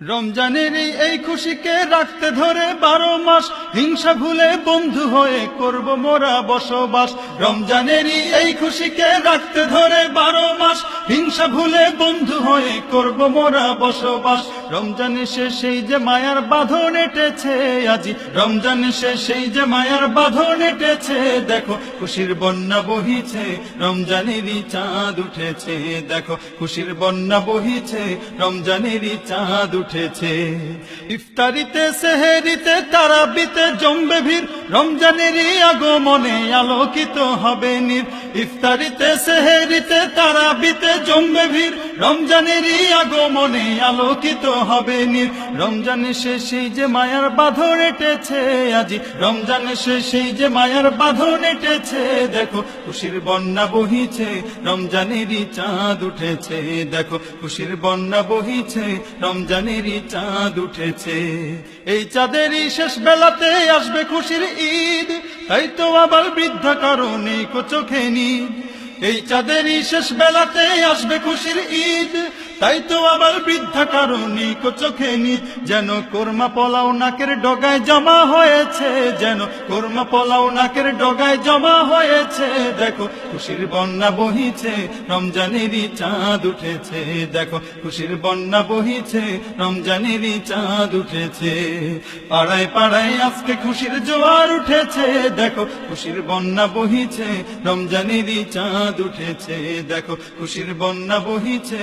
রমজানের এই খুশিকে রাখতে ধরে বারো মাস হিংসা ভুলে বন্ধু হয়ে করব মোরা বসবাস। রমজানেরই এই খুশিকে রাখতে ধরে বারো হিংসা ভুলে বন্ধু হয়ে করব মোরা বসবাস। রমজান এসে সেই যে মায়ার বাঁধন এটেছে আজি। রমজান এসে সেই যে মায়ার বাঁধন এটেছে, দেখো খুশির বন্যা বহিছে, রমজানেরই চাঁদ উঠেছে, দেখো খুশির বন্যা বহিছে, রমজানেরই চাঁদ উঠেছে। ইফতারিতে, সেহেরিতে, তারাবিতে জমবে ভিড় রমজানেরই আগমনে আলোকিত হবে নীর ইফতারিতে, সেহেরিতে, তারাবিতে জমবে ভিড়। রমজানেরই আগমনে আলোকিত হবে নীর রমজান সেই যে মায়ার বাঁধন এটেছে আজি। রমজান সেই যে মায়ার বাঁধন এটেছে, দেখো খুশির বন্যা বহিছে, রমজানেরই চাঁদ উঠেছে। দেখো খুশির বন্যা বহিছে, রমজানেরই চাঁদ উঠেছে। এই চাঁদেরই শেষ বেলাতে আসবে খুশির ঈদ, তাই তো আবার বৃদ্ধা কারণে চোখে নিদ। এই চাঁদেরই শেষ বেলাতে আসবে খুশির ঈদ তাই তো আবার বৃদ্ধা কারণী চোখে নি যেন কোরমা পোলাও নাকের ডগায় জমা হয়েছে, যেন কোরমা পোলাও নাকের ডগায় জমা হয়েছে। দেখো, খুশির বন্যা বহিছে, রমজানেরই চাঁদ উঠেছে। দেখো, খুশির বন্যা বহিছে, রমজানেরই চাঁদ উঠেছে। পাড়ায় পাড়ায় আজকে খুশির জোয়ার উঠেছে। দেখো, খুশির বন্যা বহিছে, রমজানেরই চাঁদ উঠেছে। দেখো, খুশির বন্যা বহিছে